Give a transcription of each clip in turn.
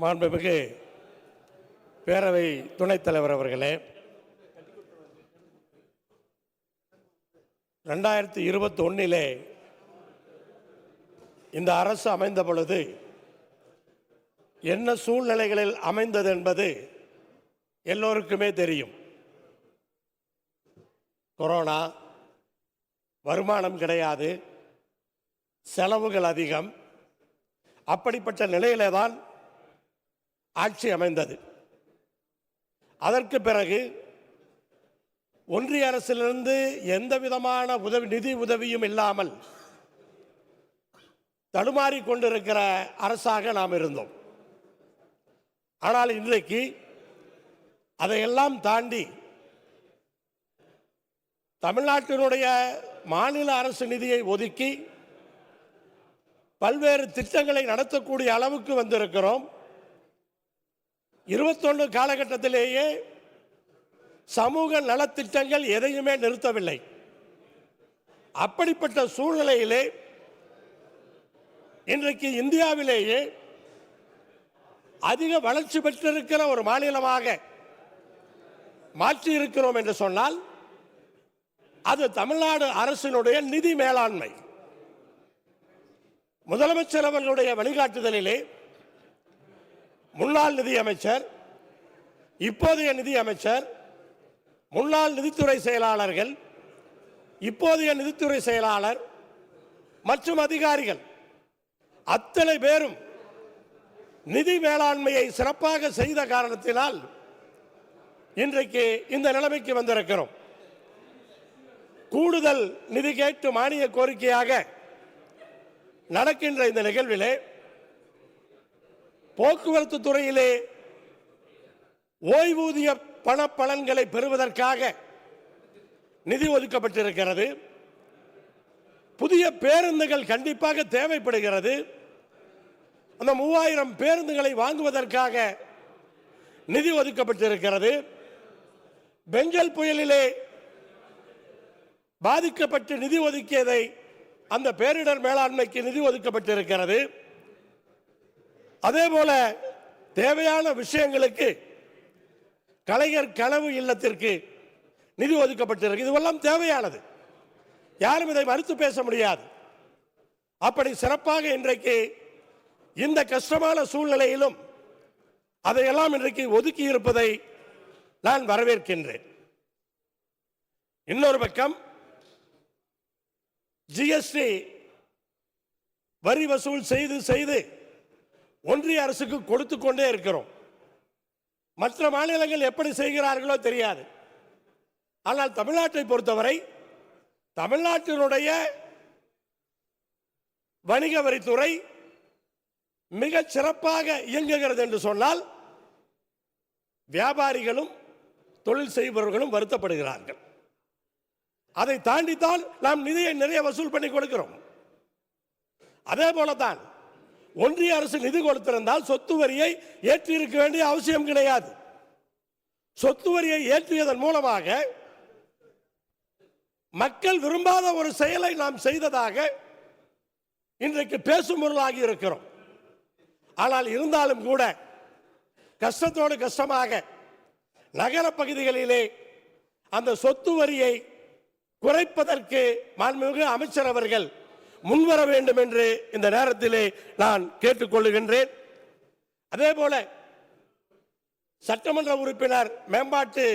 மாண்புமிகு பேரவை துணைத் தலைவர் அவர்களே ரெண்டாயிரத்தி இருபத்தி ஒன்றிலே இந்த அரசு அமைந்த பொழுது என்ன சூழ்நிலைகளில் அமைந்தது என்பது எல்லோருக்குமே தெரியும். கொரோனா வருமானம் கிடையாது செலவுகள் அதிகம். அப்படிப்பட்ட நிலையிலே தான் ஆட்சி அமைந்தது. அதற்கு பிறகு ஒன்றிய அரசிலிருந்து எந்த விதமான உதவி நிதி உதவியும் இல்லாமல் தடுமாறி கொண்டிருக்கிற அரசாக நாம் இருந்தோம். ஆனால் இன்றைக்கு அதையெல்லாம் தாண்டி தமிழ்நாட்டினுடைய மாநில அரசு நிதியை ஒதுக்கி பல்வேறு திட்டங்களை நடத்தக்கூடிய அளவுக்கு வந்திருக்கிறோம். இருபத்தொன்று காலகட்டத்திலேயே சமூக நலத்திட்டங்கள் எதையுமே நிறுத்தவில்லை. அப்படிப்பட்ட சூழ்நிலையிலே இன்றைக்கு இந்தியாவிலேயே அதிக வளர்ச்சி பெற்றிருக்கிற ஒரு மாநிலமாக மாற்றி இருக்கிறோம் என்று சொன்னால் அது தமிழ்நாடு அரசினுடைய நிதி மேலாண்மை. முதலமைச்சர் அவர்களுடைய வழிகாட்டுதலிலே முன்னாள் நிதி அமைச்சர் இப்போதைய நிதி அமைச்சர் முன்னாள் நிதித்துறை செயலாளர்கள் இப்போதைய நிதித்துறை செயலாளர் மற்றும் அதிகாரிகள். அத்தனை பேரும் நிதி மேலாண்மையை சிறப்பாக செய்த காரணத்தினால் இன்றைக்கு இந்த நிலைமைக்கு வந்திருக்கிறோம். கூடுதல் நிதி கேட்டு மானிய கோரிக்கையாக நடக்கின்ற இந்த நிகழ்விலே போக்குவரத்து துறையிலே ஓய்வூதிய பண பலன்களை பெறுவதற்காக நிதி ஒதுக்கப்பட்டிருக்கிறது. புதிய பேருந்துகள் கண்டிப்பாக தேவைப்படுகிறது. அந்த மூவாயிரம் பேருந்துகளை வாங்குவதற்காக நிதி ஒதுக்கப்பட்டிருக்கிறது. பெஞ்சல் புயலிலே பாதிக்கப்பட்டு நிதி ஒதுக்கியதை அந்த பேரிடர் மேலாண்மைக்கு நிதி ஒதுக்கப்பட்டிருக்கிறது. அதே போல தேவையான விஷயங்களுக்கு கலைஞர் கனவு இல்லத்திற்கு நிதி ஒதுக்கப்பட்டிருக்கு. இதுவெல்லாம் தேவையானது. யாரும் இதை மறுத்து பேச முடியாது. அப்படி சிறப்பாக இன்றைக்கு இந்த கஷ்டமான சூழ்நிலையிலும் அதையெல்லாம் இன்றைக்கு ஒதுக்கி இருப்பதை நான் வரவேற்கின்றேன். இன்னொரு பக்கம் ஜிஎஸ்டி வரி வசூல் செய்து செய்து ஒன்றிய அரசுக்கு கொடுத்து கொண்டே இருக்கிறோம். மற்ற மாநிலங்கள் எப்படி செய்கிறார்களோ தெரியாது. ஆனால் தமிழ்நாட்டை பொறுத்தவரை தமிழ்நாட்டினுடைய வணிக வரித்துறை மிக சிறப்பாக இயங்குகிறது என்று சொன்னால் வியாபாரிகளும் தொழில் செய்பவர்களும் வருத்தப்படுகிறார்கள். அதை தாண்டித்தான் நாம் நிதியை நிறைய வசூல் பண்ணி கொடுக்கிறோம். அதே போலத்தான் ஒன்றிய அரசு நிதி கொடுத்திருந்தால் சொத்து வரியை ஏற்றி இருக்க வேண்டிய அவசியம் கிடையாது. சொத்து வரியை ஏற்றியதன் மூலமாக மக்கள் விரும்பாத ஒரு செயலை நாம் செய்ததாக இன்றைக்கு பேசும் பொருளாகி இருக்கிறோம். ஆனால் இருந்தாலும் கூட கஷ்டத்தோடு கஷ்டமாக நகர பகுதிகளிலே அந்த சொத்து வரியை குறைப்பதற்கு மாண்புமிகு அமைச்சர் அவர்கள் முன்வர வேண்டும் என்று இந்த நேரத்திலே நான் கேட்டுக்கொள்ளுகின்றேன். அதே போல சட்டமன்ற உறுப்பினர் மேம்பாட்டு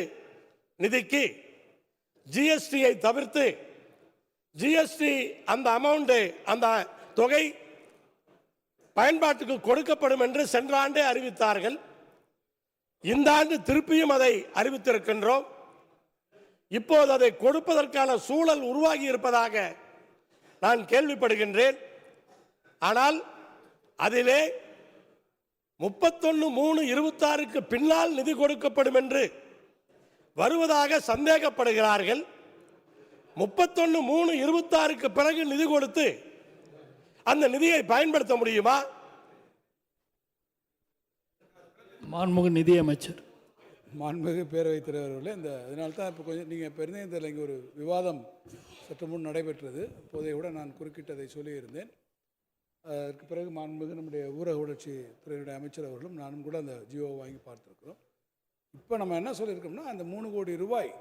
நிதிக்கு ஜிஎஸ்டியை தவிர்த்து ஜிஎஸ்டி அந்த அமௌண்ட் அந்த தொகை பயன்பாட்டுக்கு கொடுக்கப்படும் என்று சென்ற ஆண்டே அறிவித்தார்கள். இந்த ஆண்டு திருப்பியும் அதை அறிவித்திருக்கின்றோம். இப்போது அதை கொடுப்பதற்கான சூழல் உருவாகி இருப்பதாக நான் கேள்விப்படுகின்றேன். ஆனால் அதிலே முப்பத்தொன்னு மூணு இருபத்தாறுக்கு பின்னால் நிதி கொடுக்கப்படும் என்று வருவதாக சந்தேகப்படுகிறார்கள். முப்பத்தொன்னு மூணு இருபத்தாறுக்கு பிறகு நிதி கொடுத்து அந்த நிதியை பயன்படுத்த முடியுமா? மாண்புமிகு நிதியமைச்சர் மாண்புமிகு பேரவைத் தலைவர்களே இந்த அதனால தான் இப்போ கொஞ்சம் நீங்கள் பெருந்தயத்தில் இங்கே ஒரு விவாதம் சற்று முன் நடைபெற்றது. அப்போதைய கூட நான் குறுக்கிட்டதை சொல்லியிருந்தேன். அதற்கு பிறகு மாண்புமிகு நம்முடைய ஊரக வளர்ச்சி துறையினுடைய அமைச்சர் அவர்களும் நானும் கூட அந்த ஜியோவை வாங்கி பார்த்துருக்குறோம். இப்போ நம்ம என்ன சொல்லியிருக்கோம்னா அந்த மூணு கோடி ரூபாய்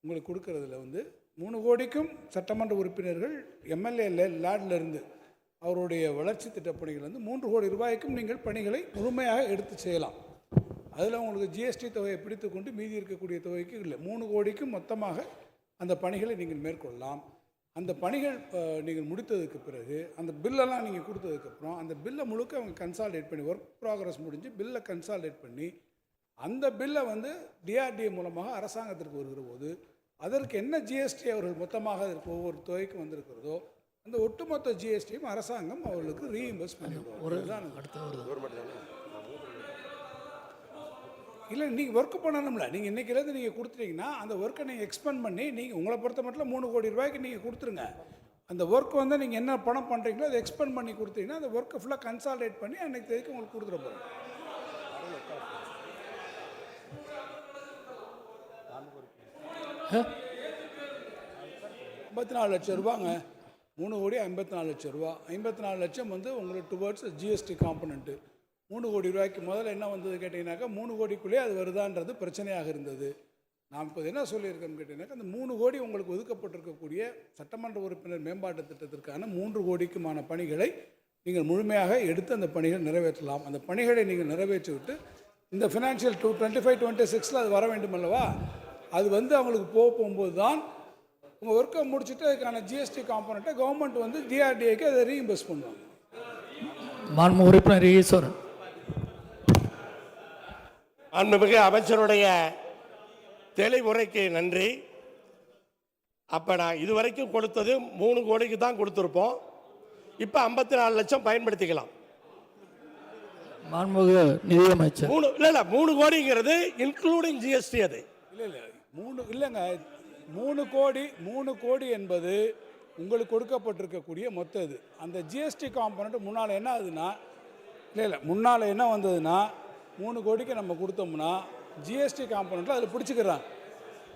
உங்களுக்கு கொடுக்கறதுல வந்து மூணு கோடிக்கும் சட்டமன்ற உறுப்பினர்கள் எம்எல்ஏ லேட்ல அவருடைய வளர்ச்சி திட்டப் பணிகள் வந்து மூன்று கோடி ரூபாய்க்கும் நீங்கள் பணிகளை முழுமையாக எடுத்து செய்யலாம். அதில் உங்களுக்கு ஜிஎஸ்டி தொகையை பிடித்து கொண்டு மீதி இருக்கக்கூடிய தொகைக்கு இல்லை. மூணு கோடிக்கும் மொத்தமாக அந்த பணிகளை நீங்கள் மேற்கொள்ளலாம். அந்த பணிகள் நீங்கள் முடித்ததுக்கு பிறகு அந்த பில்லெல்லாம் நீங்கள் கொடுத்ததுக்கப்புறம் அந்த பில்லை முழுக்க அவங்க கன்சால்டேட் பண்ணி ஒர்க் ப்ராக்ரஸ் முடிஞ்சு பில்லை கன்சால்டேட் பண்ணி அந்த பில்லை வந்து டிஆர்டிஏ மூலமாக அரசாங்கத்திற்கு வருகிற போது அதற்கு என்ன ஜிஎஸ்டி அவர்கள் மொத்தமாக அதற்கு ஒவ்வொரு தொகைக்கும் வந்திருக்கிறதோ அந்த ஒட்டுமொத்த ஜிஎஸ்டியும் அரசாங்கம் அவர்களுக்கு ரீஇம்பர்ஸ் பண்ணிவிடுவாங்க இதுதான் இது. இல்லை நீங்கள் ஒர்க் பண்ணணும்ல. நீங்கள் இன்றைக்கிலேருந்து நீங்கள் கொடுத்துட்டீங்கன்னா அந்த ஒர்க்கை நீங்கள் எக்ஸ்பெண்ட் பண்ணி நீங்கள் உங்களை பொறுத்த மட்டும் மூணு கோடி ரூபாய்க்கு நீங்கள் கொடுத்துருங்க. அந்த ஒர்க் வந்து நீங்கள் என்ன பணம் பண்ணுறீங்களோ அதை எக்ஸ்பெண்ட் பண்ணி கொடுத்தீங்கன்னா அந்த ஒர்க்கை ஃபுல்லாக கன்சால்டேட் பண்ணி அன்றைக்கு தேதிக்கு உங்களுக்கு கொடுத்துட போகிறோம் ஐம்பத்தி நாலு லட்சம் ரூபாங்க. மூணு கோடி ஐம்பத்தி நாலு லட்சம் ரூபா. ஐம்பத்தி நாலு லட்சம் வந்து உங்களுக்கு டுவர்ட்ஸ் ஜிஎஸ்டி காம்பனண்ட்டு மூணு கோடி ரூபாய்க்கு முதல்ல என்ன வந்தது கேட்டிங்கனாக்கா மூணு கோடிக்குள்ளே அது வருதான்றது பிரச்சனையாக இருந்தது. நாம் இப்போ என்ன சொல்லியிருக்கேன்னு கேட்டிங்கனாக்கா அந்த மூணு கோடி உங்களுக்கு ஒதுக்கப்பட்டிருக்கக்கூடிய சட்டமன்ற உறுப்பினர் மேம்பாட்டு திட்டத்திற்கான மூன்று கோடிக்குமான பணிகளை நீங்கள் முழுமையாக எடுத்து அந்த பணிகள் நிறைவேற்றலாம். அந்த பணிகளை நீங்கள் நிறைவேற்றிவிட்டு இந்த financial two twenty five twenty சிக்ஸில் அது வர வேண்டும் அல்லவா? அது வந்து அவங்களுக்கு போக போகும்போது தான் உங்கள் ஒர்க்கை முடிச்சுட்டு அதுக்கான ஜிஎஸ்டி காம்பனண்ட்டை கவர்மெண்ட் வந்து டிஆர்டிஏக்கு அதை ரீஇம்பர்ஸ் பண்ணுவாங்க. மாண்பு உறுப்பினர் ஈஸ்வரன். மாண்புமிகு அமைச்சருடைய தெளிவுரைக்கு நன்றி. அப்போ நான் இதுவரைக்கும் கொடுத்தது மூணு கோடிக்கு தான் கொடுத்துருப்போம். இப்போ ஐம்பத்தி நாலு லட்சம் பயன்படுத்திக்கலாம். மாண்புமிகு நிதியமைச்சர். மூணு இல்லை இல்லை மூணு கோடிங்கிறது இன்க்ளூடிங் ஜிஎஸ்டி அது. இல்லை இல்லை மூணு இல்லைங்க மூணு கோடி மூணு கோடி என்பது உங்களுக்கு கொடுக்கப்பட்டிருக்கக்கூடிய மொத்த இது. அந்த ஜிஎஸ்டி காம்பனண்ட் முன்னால் என்ன ஆகுதுன்னா இல்லை இல்லை முன்னால் என்ன வந்ததுன்னா மூணு கோடிக்கு நம்ம கொடுத்தோம்னா ஜிஎஸ்டி காம்பனண்ட்டில் அதில் பிடிச்சிக்கிறாங்க.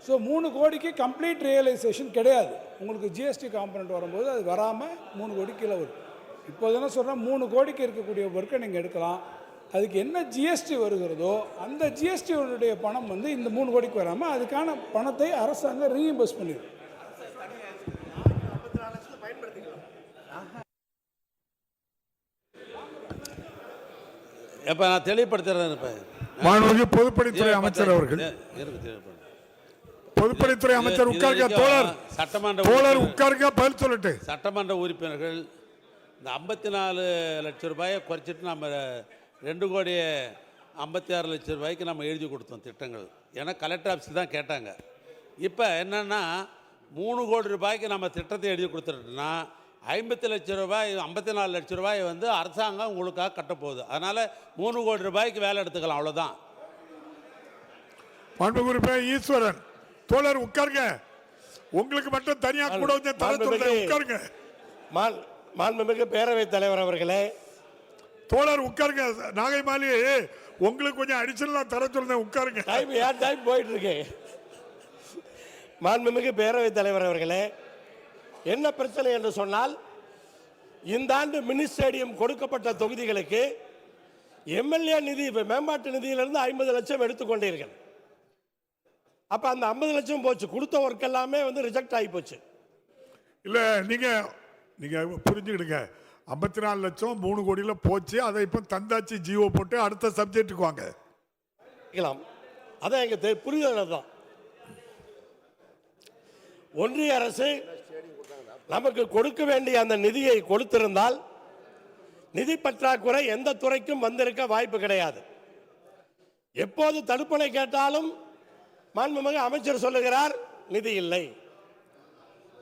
ஸோ மூணு கோடிக்கு கம்ப்ளீட் ரியலைசேஷன் கிடையாது. உங்களுக்கு ஜிஎஸ்டி காம்பனண்ட் வரும்போது அது வராமல் மூணு கோடி கீழே வரும். இப்போ என்ன சொல்கிறேன் மூணு கோடிக்கு இருக்கக்கூடிய ஒர்க்கை நீங்கள் எடுக்கலாம். அதுக்கு என்ன ஜிஎஸ்டி வருகிறதோ அந்த ஜிஎஸ்டியோடைய பணம் வந்து இந்த மூணு கோடிக்கு வராமல் அதுக்கான பணத்தை அரசாங்கம் ரீஇம்பர்ஸ் பண்ணிடும் இப்போ நான் தெளிவுபடுத்துறேன் இப்போ. மாண்புமிகு பொதுப்பணித்துறை அமைச்சர் அவர்கள். பொதுப்பணித்துறை அமைச்சர் உட்காருங்க தோழர். சட்டமன்ற தோழர் உட்காருங்க பதில் சொல்லட்டு. சட்டமன்ற உறுப்பினர்கள் இந்த ஐம்பத்தி நாலு லட்சம் ரூபாயை குறைச்சிட்டு நம்ம ரெண்டு கோடி ஐம்பத்தி ஆறு லட்சம் ரூபாய்க்கு நம்ம எழுதி கொடுத்தோம் திட்டங்கள். ஏன்னா கலெக்டர் ஆஃபீஸில் தான் கேட்டாங்க. இப்போ என்னென்னா மூணு கோடி ரூபாய்க்கு நம்ம திட்டத்தை எழுதி கொடுத்துட்டோம்னா ஐம்பத்தி லட்சம் ரூபாய் ஐம்பத்தி நாலு லட்சம் ரூபாய் வந்து அரசாங்கம் உங்களுக்காக கட்டப்போகுது. அதனால் மூணு கோடி ரூபாய்க்கு வேலை எடுத்துக்கலாம் அவ்வளோதான் மாண்புமிகு உறுப்பினர் ஈஸ்வரன். தோழர் உட்காருங்க. உங்களுக்கு மட்டும் தனியா கூட வந்து தர சொல்றேன். மாண்புமிகு- உட்காருங்க. மாண் மாண்புமிகு பேரவைத் தலைவர் அவர்களே. தோழர் உட்காருங்க. நாகை மாலி உங்களுக்கு கொஞ்சம் அடிஷனலா தர சொல்றேன். உட்காருங்க. டைம் ஏன் டைம் போயிட்டு இருக்கு? மாண்புமிகு பேரவைத் தலைவர் அவர்களே என்ன பிரச்சனை என்று சொன்னால் இந்த ஆண்டு மினி ஸ்டேடியம் கொடுக்கப்பட்ட தொகுதிகளுக்கு எம்எல்ஏ நிதி இப்ப மேம்பாட்டு நிதியிலிருந்து ஐம்பது லட்சம் எடுத்துக்கொண்டீர்கள் அப்ப அந்த ஐம்பது லட்சம் போச்சு. கொடுத்த ஒர்க் எல்லாமே வந்து ரிஜெக்ட் ஆகி போச்சு. இல்ல நீங்க நீங்க புரிஞ்சுக்கிடுங்க. ஐம்பத்தி நாலு லட்சம் மூணு கோடியில போச்சு. அதை இப்போ தந்தாச்சு ஜியோ போட்டு அடுத்த சப்ஜெக்ட்டுக்கு வாங்க. கேட்கலாம் அதான் எங்க தெ- புரிதல் தான் ஒன்றிய அரசு நமக்கு கொடுக்க வேண்டிய அந்த நிதியை கொடுத்திருந்தால் நிதி பற்றாக்குறை எந்த துறைக்கும் வந்திருக்க வாய்ப்பு கிடையாது. எப்போது தடுப்பணை கேட்டாலும் மாண்புமிகு அமைச்சர் சொல்லுகிறார் நிதி இல்லை.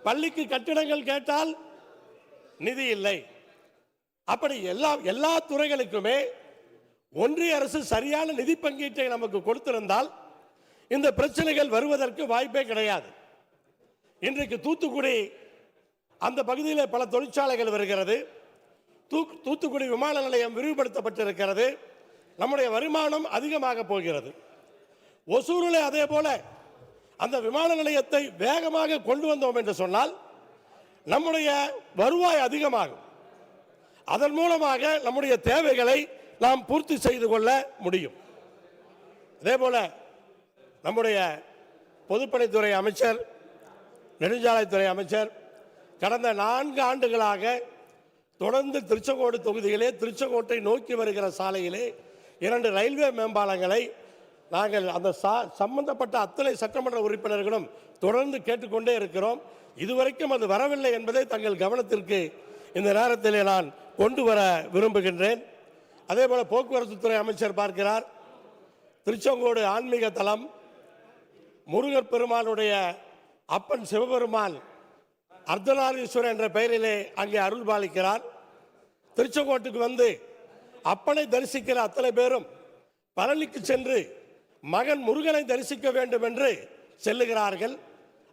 பள்ளிக்கு கட்டிடங்கள் கேட்டால் நிதி இல்லை. அப்படி எல்லா எல்லா துறைகளுக்குமே ஒன்றிய அரசு சரியான நிதி பங்கீட்டை நமக்கு கொடுத்திருந்தால் இந்த பிரச்சனைகள் வருவதற்கு வாய்ப்பே கிடையாது. இன்றைக்கு தூத்துக்குடி அந்த பகுதியில் பல தொழிற்சாலைகள் வருகிறது. தூ- தூத்துக்குடி விமான நிலையம் விரிவுபடுத்தப்பட்டிருக்கிறது. நம்முடைய வருமானம் அதிகமாக போகிறது. ஒசூரில் அதே போல அந்த விமான நிலையத்தை வேகமாக கொண்டு வந்தோம் என்று சொன்னால் நம்முடைய வருவாய் அதிகமாகும். அதன் மூலமாக நம்முடைய தேவைகளை நாம் பூர்த்தி செய்து கொள்ள முடியும். அதே போல நம்முடைய பொதுப்பணித்துறை அமைச்சர் நெடுஞ்சாலைத்துறை அமைச்சர் கடந்த நான்கு ஆண்டுகளாக தொடர்ந்து திருச்செங்கோடு தொகுதியிலே திருச்செங்கோட்டை நோக்கி வருகிற சாலையிலே இரண்டு ரயில்வே மேம்பாலங்களை நாங்கள் அந்த சா சம்பந்தப்பட்ட அத்தனை சட்டமன்ற உறுப்பினர்களும் தொடர்ந்து கேட்டுக்கொண்டே இருக்கிறோம். இதுவரைக்கும் அது வரவில்லை என்பதை தங்கள் கவனத்திற்கு இந்த நேரத்திலே நான் கொண்டு வர விரும்புகின்றேன். அதே போல் போக்குவரத்துத்துறை அமைச்சர் பார்க்கிறார் திருச்செங்கோடு ஆன்மீக தலம் முருகர் பெருமானுடைய அப்பன் சிவபெருமான் அர்த்தநாரீஸ்வரர் என்ற பெயரிலே அங்கே அருள் பாலிக்கிறார் திருச்செங்கோட்டுக்கு வந்து அப்பனை தரிசிக்கிற அத்தனை பேரும் பழனிக்கு சென்று மகன் முருகனை தரிசிக்க வேண்டும் என்று செல்லுகிறார்கள்.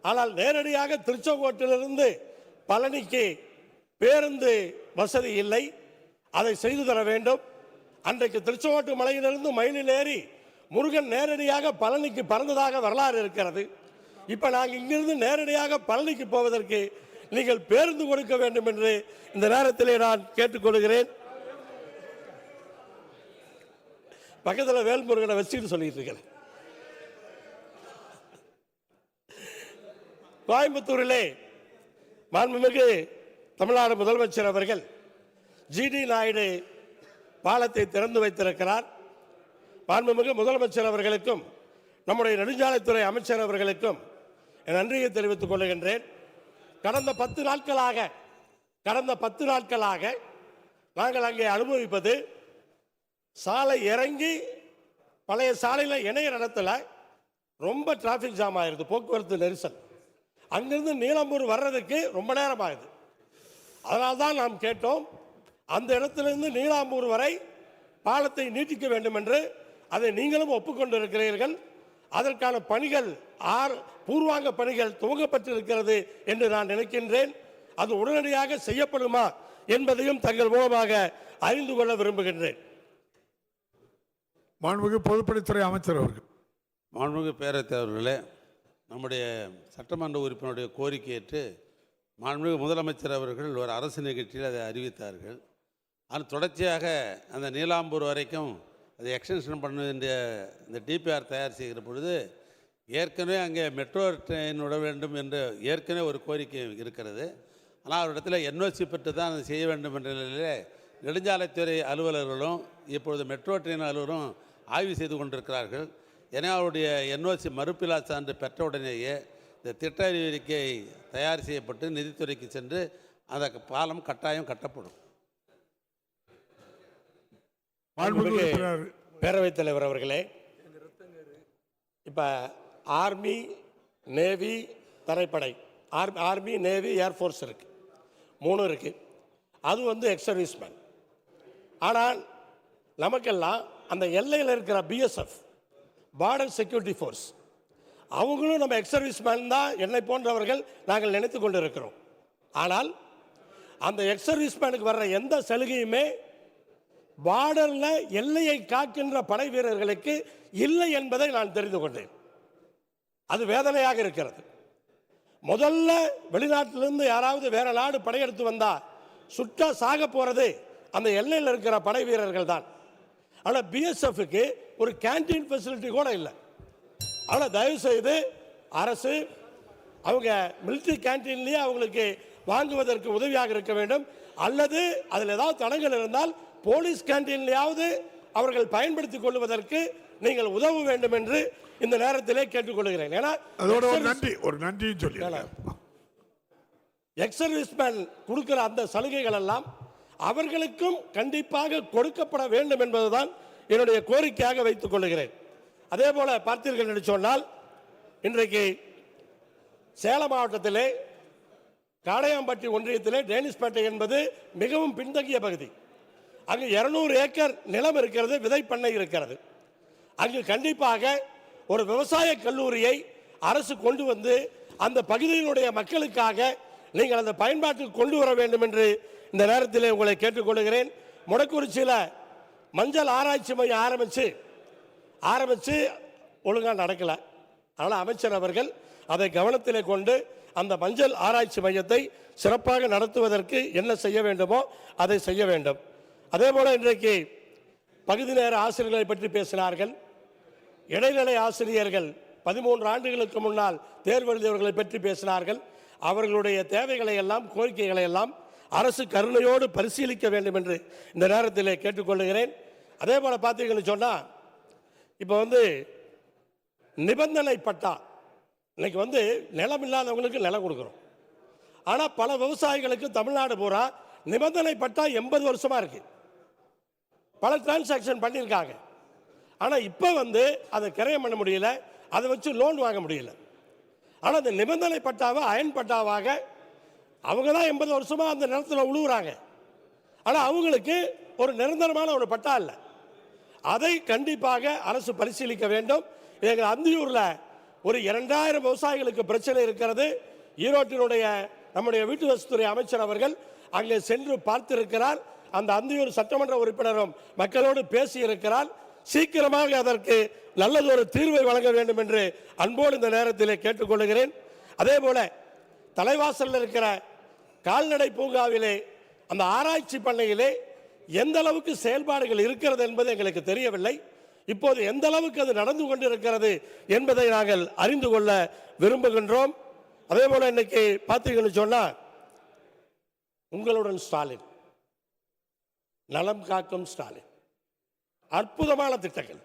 ஆனால் நேரடியாக திருச்செங்கோட்டிலிருந்து பழனிக்கு பேருந்து வசதி இல்லை. அதை செய்து தர வேண்டும். அன்றைக்கு திருச்செங்கோட்டு மலையிலிருந்து மயிலில் ஏறி முருகன் நேரடியாக பழனிக்கு பறந்ததாக வரலாறு இருக்கிறது. இப்போ நாங்கள் இங்கிருந்து நேரடியாக பழனிக்கு போவதற்கு நீங்கள் பேருந்து கொடுக்க வேண்டும் என்று இந்த நேரத்திலே நான் கேட்டுக்கொள்கிறேன். பக்கத்தில் வேல்முருகனை வச்சுட்டு சொல்லிட்டு இருக்கிறேன் கோயம்புத்தூரிலே மாண்புமிகு தமிழ்நாடு முதலமைச்சர் அவர்கள் ஜிடி நாயுடு பாலத்தை திறந்து வைத்திருக்கிறார். மாண்புமிகு முதலமைச்சர் அவர்களுக்கும் நம்முடைய நெடுஞ்சாலைத்துறை அமைச்சர் அவர்களுக்கும் என் நன்றியை தெரிவித்துக் கொள்கின்றேன். கடந்த பத்து நாட்களாக கடந்த பத்து நாட்களாக நாங்கள் அங்கே அனுபவிப்பது சாலை இறங்கி பழைய சாலையில் இணைய இடத்துல ரொம்ப டிராஃபிக் ஜாம் ஆயிருது போக்குவரத்து நெரிசல். அங்கிருந்து நீலம்பூர் வர்றதுக்கு ரொம்ப நேரம் ஆகுது. அதனால் தான் நாம் கேட்டோம் அந்த இடத்திலிருந்து நீலாம்பூர் வரை பாலத்தை நீட்டிக்க வேண்டும் என்று அதை நீங்களும் ஒப்புக்கொண்டிருக்கிறீர்கள். அதற்கான பணிகள் ஆர் பூர்வாங்க பணிகள் துவங்கப்பட்டிருக்கிறது என்று நான் நினைக்கின்றேன். அது உடனடியாக செய்யப்படுமா என்பதையும் தங்கள் மூலமாக அறிந்து கொள்ள விரும்புகின்றேன். மாண்புமிகு பொதுப்பணித்துறை அமைச்சர் அவர்கள். மாண்புமிகு பேரவைத் அவர்களே நம்முடைய சட்டமன்ற உறுப்பினருடைய கோரிக்கை ஏற்று மாண்புமிகு முதலமைச்சர் அவர்கள் ஒரு அரசு நிகழ்ச்சியில் அதை அறிவித்தார்கள். அது தொடர்ச்சியாக அந்த நீலாம்பூர் வரைக்கும் அது எக்ஸ்டென்ஷன் பண்ண வேண்டிய இந்த டிபிஆர் தயார் செய்கிற பொழுது ஏற்கனவே அங்கே மெட்ரோ ட்ரெயின் விட வேண்டும் என்று ஏற்கனவே ஒரு கோரிக்கை இருக்கிறது. ஆனால் அவரிடத்தில் என்ஓசி பெற்று தான் அதை செய்ய வேண்டும் என்ற நிலையிலே நெடுஞ்சாலைத்துறை அலுவலர்களும் இப்பொழுது மெட்ரோ ட்ரெயின் அலுவலரும் ஆய்வு செய்து கொண்டிருக்கிறார்கள். எனவே அவருடைய என்ஓசி மறுப்பிலா சான்று பெற்றவுடனேயே இந்த திட்ட அறிவிக்கை தயார் செய்யப்பட்டு நிதித்துறைக்கு சென்று அந்த பாலம் கட்டாயம் கட்டப்படும். பேரவைத் தலைவர் அவர்களே இப்போ army navy தரைப்படை. Army army navy air force இருக்கு. மூணு இருக்கு. அது வந்து எக்ஸ் சர்வீஸ்மேன் ஆனால் நமக்கெல்லாம் அந்த எல்லையில் இருக்கிற பிஎஸ்எஃப் பார்டர் செக்யூரிட்டி ஃபோர்ஸ் அவங்களும் நம்ம எக்ஸ் சர்வீஸ்மேன் தான். என்னை போன்றவர்கள் நாங்கள் நினைத்து கொண்டு இருக்கிறோம் ஆனால் அந்த எக்ஸ் சர்வீஸ்மேனுக்கு வர்ற எந்த சலுகையுமே பார்டர்ல எல்லையை காக்கின்ற படை வீரர்களுக்கு இல்லை என்பதை நான் தெரிந்து கொண்டேன். அது வேதனையாக இருக்கிறது. முதல்ல வெளிநாட்டிலிருந்து யாராவது வேற நாடு படையெடுத்து வந்தா சுட்டா சாக போறது அந்த எல்லையில் இருக்கிற படை வீரர்கள் தான். ஆனால் பிஎஸ்எஃப்க்கு ஒரு கேண்டீன் ஃபெசிலிட்டி கூட இல்லை. ஆனால் தயவு செய்து அரசு அவங்க மிலிட்ரி கேண்டீன்லேயே அவங்களுக்கு வாங்குவதற்கு உதவியாக இருக்க வேண்டும். அல்லது அதில் ஏதாவது தடங்கள் இருந்தால் போலீஸ் கேண்டீன்லையாவது அவர்கள் பயன்படுத்திக் கொள்வதற்கு நீங்கள் உதவ வேண்டும் என்று இந்த நேரத்திலே கேட்டுக்கொள்கிறேன். ஏன்னா அதோட ஒரு நன்றி ஒரு நன்றியும் சொல்லி எக்ஸ் சர்வீஸ்மேன் கொடுக்கிற அந்த சலுகைகள் எல்லாம் அவர்களுக்கும் கண்டிப்பாக கொடுக்கப்பட வேண்டும் என்பதுதான் என்னுடைய கோரிக்கையாக வைத்துக் கொள்கிறேன். அதே போல பார்த்தீர்கள் என்று சொன்னால் இன்றைக்கு சேலம் மாவட்டத்திலே காடையாம்பட்டி ஒன்றியத்திலே டேனிஸ்பேட்டை என்பது மிகவும் பின்தங்கிய பகுதி. அங்கு இருநூறு ஏக்கர் நிலம் இருக்கிறது விதை பண்ணை இருக்கிறது. அங்கு கண்டிப்பாக ஒரு விவசாய கல்லூரியை அரசு கொண்டு வந்து அந்த பகுதியினுடைய மக்களுக்காக நீங்கள் அந்த பயன்பாட்டுக்கு கொண்டு வர வேண்டும் என்று இந்த நேரத்தில் உங்களை கேட்டுக்கொள்கிறேன். முடக்குறிச்சியில் மஞ்சள் ஆராய்ச்சி மையம் ஆரம்பித்து ஆரம்பித்து ஒழுங்காக நடக்கலை. அதனால் அமைச்சர் அவர்கள் அதை கவனத்தில் கொண்டு அந்த மஞ்சள் ஆராய்ச்சி மையத்தை சிறப்பாக நடத்துவதற்கு என்ன செய்ய வேண்டுமோ அதை செய்ய வேண்டும். அதே போல் இன்றைக்கு பகுதி நேர ஆசிரியர்களை பற்றி பேசினார்கள். இடைநிலை ஆசிரியர்கள் பதிமூன்று ஆண்டுகளுக்கு முன்னால் தேர்வு எழுதியவர்களை பற்றி பேசினார்கள். அவர்களுடைய தேவைகளை எல்லாம் கோரிக்கைகளை எல்லாம் அரசு கருணையோடு பரிசீலிக்க வேண்டும் என்று இந்த நேரத்தில் கேட்டுக்கொள்கிறேன் அதே போல் பார்த்தீங்கன்னு சொன்னால் இப்போ வந்து நிபந்தனை பட்டா இன்னைக்கு வந்து நிலம் இல்லாதவங்களுக்கு நிலம் கொடுக்குறோம். ஆனால் பல விவசாயிகளுக்கு தமிழ்நாடு பூரா நிபந்தனை பட்டா எண்பது வருஷமாக இருக்குது பல டிரான்சாக்ஷன் பண்ணியிருக்காங்க. ஆனால் இப்போ வந்து அதை கிரயம் பண்ண முடியல அதை வச்சு லோன் வாங்க முடியல. ஆனால் அந்த நிபந்தனை பட்டாவை அயன் பட்டாவாக அவங்க தான் எண்பது வருஷமாக அந்த நிலத்தில் உழுவுறாங்க. ஆனால் அவங்களுக்கு ஒரு நிரந்தரமான ஒரு பட்டா இல்லை. அதை கண்டிப்பாக அரசு பரிசீலிக்க வேண்டும். எங்கள் அந்தியூரில் ஒரு இரண்டாயிரம் விவசாயிகளுக்கு பிரச்சனை இருக்கிறது. ஈரோட்டினுடைய நம்முடைய வீட்டு வசத்துறை அமைச்சர் அவர்கள் அங்கே சென்று பார்த்திருக்கிறார். அந்த அந்தியூர் சட்டமன்ற உறுப்பினரும் மக்களோடு பேசியிருக்கிறார். சீக்கிரமாக அதற்கு நல்லதொரு தீர்வை வழங்க வேண்டும் என்று அன்போடு இந்த நேரத்தில் கேட்டுக்கொள்கிறேன். அதே போல தலைவாசலில் இருக்கிற கால்நடை பூங்காவிலே அந்த ஆராய்ச்சி பண்ணையிலே எந்த அளவுக்கு செயல்பாடுகள் இருக்கிறது என்பது எங்களுக்கு தெரியவில்லை. இப்போது எந்த அளவுக்கு அது நடந்து கொண்டிருக்கிறது என்பதை நாங்கள் அறிந்து கொள்ள விரும்புகின்றோம். அதே போல இன்னைக்கு பார்த்தீங்கன்னு சொன்னால் உங்களுடன் ஸ்டாலின். நலம் காக்கும் ஸ்டாலின். அற்புதமான திட்டங்கள்.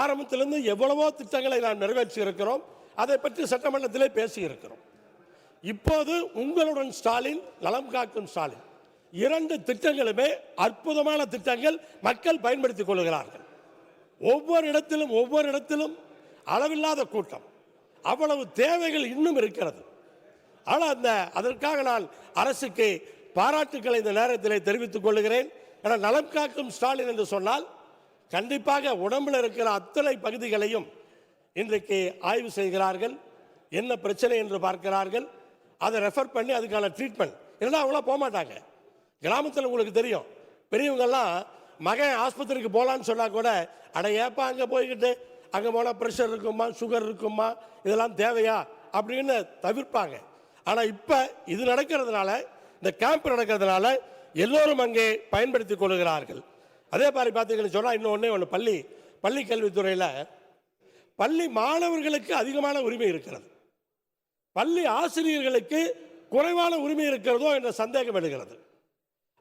ஆரம்பத்திலிருந்து எவ்வளவோ திட்டங்களை நாம் நிறைவேற்றி இருக்கிறோம் அதை பற்றி சட்டமன்றத்திலே பேசியிருக்கிறோம். இப்போது உங்களுடன் ஸ்டாலின் நலம் காக்கும் ஸ்டாலின். இரண்டு திட்டங்களுமே அற்புதமான திட்டங்கள் மக்கள் பயன்படுத்திக் கொள்கிறார்கள். ஒவ்வொரு இடத்திலும் ஒவ்வொரு இடத்திலும் அளவில்லாத கூட்டம். அவ்வளவு தேவைகள் இன்னும் இருக்கிறது. ஆனால் அந்த அதற்காக நான் அரசுக்கு பாராட்டுக்களை இந்த நேரத்தில் தெரிவித்துக் கொள்கிறேன். ஏன்னா நலம் காக்கும் ஸ்டாலின் என்று சொன்னால் கண்டிப்பாக உடம்பில் இருக்கிற அத்தனை பகுதிகளையும் இன்றைக்கு ஆய்வு செய்கிறார்கள் என்ன பிரச்சனை என்று பார்க்கிறார்கள் அதை ரெஃபர் பண்ணி அதுக்கான ட்ரீட்மெண்ட் இல்லைன்னா அவங்களாம் போக மாட்டாங்க கிராமத்தில் உங்களுக்கு தெரியும் பெரியவங்கெல்லாம் மகன் ஆஸ்பத்திரிக்கு போகலான்னு சொன்னால் கூட அட ஏப்பா அங்கே போய்கிட்டு அங்கே போனால் ப்ரெஷர் இருக்குமா சுகர் இருக்குமா இதெல்லாம் தேவையா அப்படின்னு தவிர்ப்பாங்க. ஆனால் இப்போ இது நடக்கிறதுனால இந்த கேம்ப் நடக்கிறதுனால எல்லோரும் அங்கே பயன்படுத்தி கொள்கிறார்கள். அதே மாதிரி பார்த்தீங்கன்னு சொன்னால் இன்னொன்று ஒன்று பள்ளி பள்ளி கல்வித்துறையில் பள்ளி மாணவர்களுக்கு அதிகமான உரிமை இருக்கிறது. பள்ளி ஆசிரியர்களுக்கு குறைவான உரிமை இருக்கிறதோ என்ற சந்தேகம் எழுகிறது.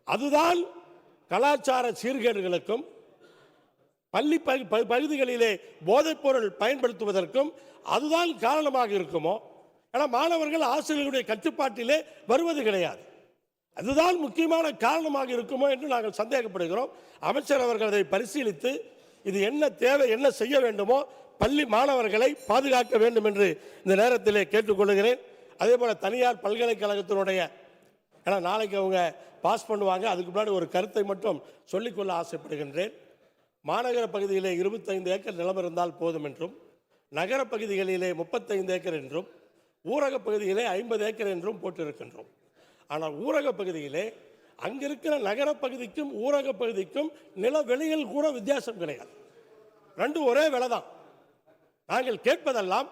அதுதான் கலாச்சார சீர்கேடுகளுக்கும் பள்ளி பகு- பகு- பகுதிகளிலே போதைப்பொருள் பயன்படுத்துவதற்கும் அதுதான் காரணமாக இருக்குமோ? ஏன்னா மாணவர்கள் ஆசிரியர்களுடைய கட்டுப்பாட்டிலே வருவது கிடையாது. அதுதான் முக்கியமான காரணமாக இருக்குமோ என்று நாங்கள் சந்தேகப்படுகிறோம். அமைச்சர் அவர்கள் அதை பரிசீலித்து இது என்ன தேவை என்ன செய்ய வேண்டுமோ பள்ளி மாணவர்களை பாதுகாக்க வேண்டும் என்று இந்த நேரத்திலே கேட்டுக்கொள்கிறேன். அதே போல தனியார் பல்கலைக்கழகத்தினுடைய ஏன்னா நாளைக்கு அவங்க பாஸ் பண்ணுவாங்க அதுக்கு முன்னாடி ஒரு கருத்தை மட்டும் சொல்லிக்கொள்ள ஆசைப்படுகின்றேன். மாநகர பகுதியிலே இருபத்தைந்து ஏக்கர் நிலம் இருந்தால் போதும் என்றும் நகர பகுதிகளிலே முப்பத்தைந்து ஏக்கர் என்றும் ஊரக பகுதியிலே ஐம்பது ஏக்கர் என்றும் போட்டிருக்கின்றோம். ஆனால் ஊரக பகுதியிலே அங்கிருக்கிற நகர பகுதிக்கும் ஊரக பகுதிக்கும் நில வெளியில் கூட வித்தியாசம் கிடையாது. ரெண்டும் ஒரே விலை தான் நாங்கள் கேட்பதெல்லாம்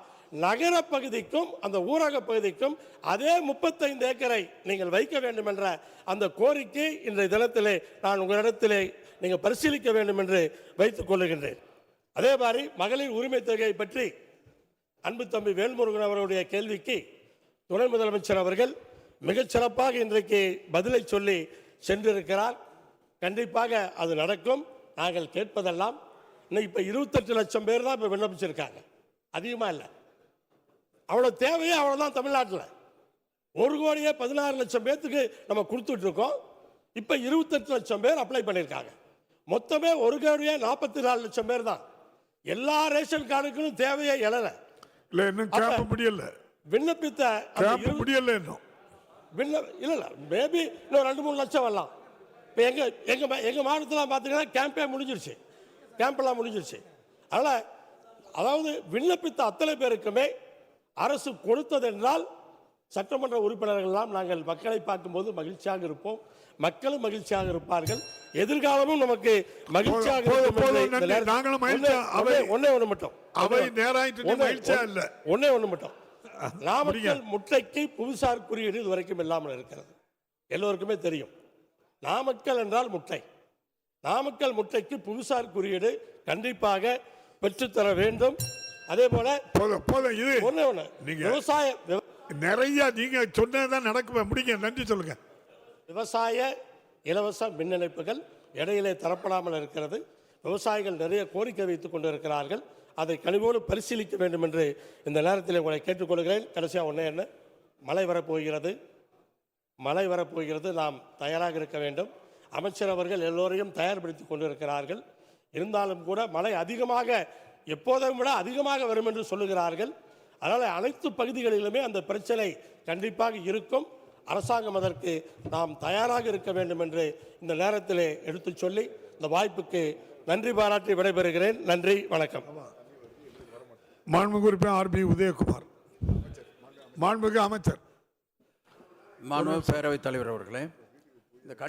நகர பகுதிக்கும் அந்த ஊரக பகுதிக்கும் அதே முப்பத்தைந்து ஏக்கரை நீங்கள் வைக்க வேண்டும் என்ற அந்த கோரிக்கை இன்றைய தினத்திலே நான் உங்களிடத்திலே நீங்கள் பரிசீலிக்க வேண்டும் என்று வைத்துக் கொள்ளுகின்றேன். அதே மாதிரி மகளிர் உரிமை தொகையை பற்றி அன்பு தம்பி வேல்முருகன் அவருடைய கேள்விக்கு துணை முதலமைச்சர் அவர்கள் மிகச் சிறப்பாக இன்றைக்கு பதிலை சொல்லி சென்றிருக்கிறார். கண்டிப்பாக அது நடக்கும். நாங்கள் கேட்பதெல்லாம் இன்னைக்கு இப்போ இருபத்தெட்டு லட்சம் பேர் தான் இப்போ விண்ணப்பிச்சிருக்காங்க. அதிகமாக இல்லை. அவ்வளோ தேவையே அவ்வளோதான் தமிழ்நாட்டில். ஒரு கோடியே பதினாறு லட்சம் பேர்த்துக்கு நம்ம கொடுத்துட்டு இருக்கோம். இப்போ இருபத்தெட்டு லட்சம் பேர் அப்ளை பண்ணியிருக்காங்க. மொத்தமே ஒரு கோடியே நாற்பத்தி நாலு லட்சம் பேர் தான். எல்லா ரேஷன் கார்டுக்கும் தேவையே எழலை. இல்ல இன்னும் முடியல. விண்ணப்பித்த முடியல இன்னும். விண்ண இல்லை இல்லை மேபி இன்னும் ரெண்டு மூணு லட்சம் வரலாம். இப்போ எங்கள் எங்கள் எங்கள் மாவட்டத்தில் பார்த்தீங்கன்னா கேம்பே முடிஞ்சிருச்சு. கேம்பெல்லாம் முடிஞ்சிருச்சு. அதனால் அதாவது விண்ணப்பித்த அத்தனை பேருக்குமே அரசு கொடுத்ததென்றால் சட்டமன்ற உறுப்பினர்கள் எல்லாம் நாங்கள் மக்களை பார்க்கும்போது மகிழ்ச்சியாக இருப்போம். மக்களும் மகிழ்ச்சியாக இருப்பார்கள். எதிர்காலமும் நமக்கு மகிழ்ச்சியாக ஒண்ணே ஒன்று மட்டும். அவை நேராயிட்டு மகிழ்ச்சியா இல்ல? ஒண்ணே ஒன்று மட்டும். நாமக்கல் முட்டைக்கு புவிசார் குறியீடு இது வரைக்கும் இல்லாமல் இருக்கிறது. எல்லோருக்குமே தெரியும். நாமக்கல் என்றால் முட்டை. நாமக்கல் முட்டைக்கு புவிசார் குறியீடு கண்டிப்பாக பெற்றுத்தர வேண்டும். அதே போல போதும் போதும் இது ஒண்ணே ஒண்ணு நீங்க- விவசாய விவ- நிறைய நீங்க சொன்னதுதான் நடக்குமே முடிங்க நன்றி சொல்லுங்க. விவசாய இலவச மின் இணைப்புகள் இடையிலே தரப்படாமல் இருக்கிறது. விவசாயிகள் நிறைய கோரிக்கை வைத்துக் கொண்டிருக்கிறார்கள். அதை கனிவோடு பரிசீலிக்க வேண்டும் என்று இந்த நேரத்தில் உங்களை கேட்டுக்கொள்கிறேன். கடைசியாக ஒன்றே என்ன? மழை வரப்போகிறது. மழை வரப்போகிறது. நாம் தயாராக இருக்க வேண்டும். அமைச்சர் அவர்கள் எல்லோரையும் தயார்படுத்தி கொண்டிருக்கிறார்கள். இருந்தாலும் கூட மழை அதிகமாக எப்போதும் விட அதிகமாக வரும் என்று சொல்லுகிறார்கள். அதனால் அனைத்து பகுதிகளிலுமே அந்த பிரச்சனை கண்டிப்பாக இருக்கும். அரசாங்கம் அதற்கு நாம் தயாராக இருக்க வேண்டும் என்று இந்த நேரத்தில் எடுத்துச் சொல்லி இந்த வாய்ப்புக்கு நன்றி பாராட்டி விடைபெறுகிறேன். நன்றி வணக்கம். மாண்புமிகு உறுப்பினர் ஆர் பி உதயகுமார். மாண்புமிகு அமைச்சர். மாண்பு பேரவைத் தலைவர் அவர்களே இந்த கண்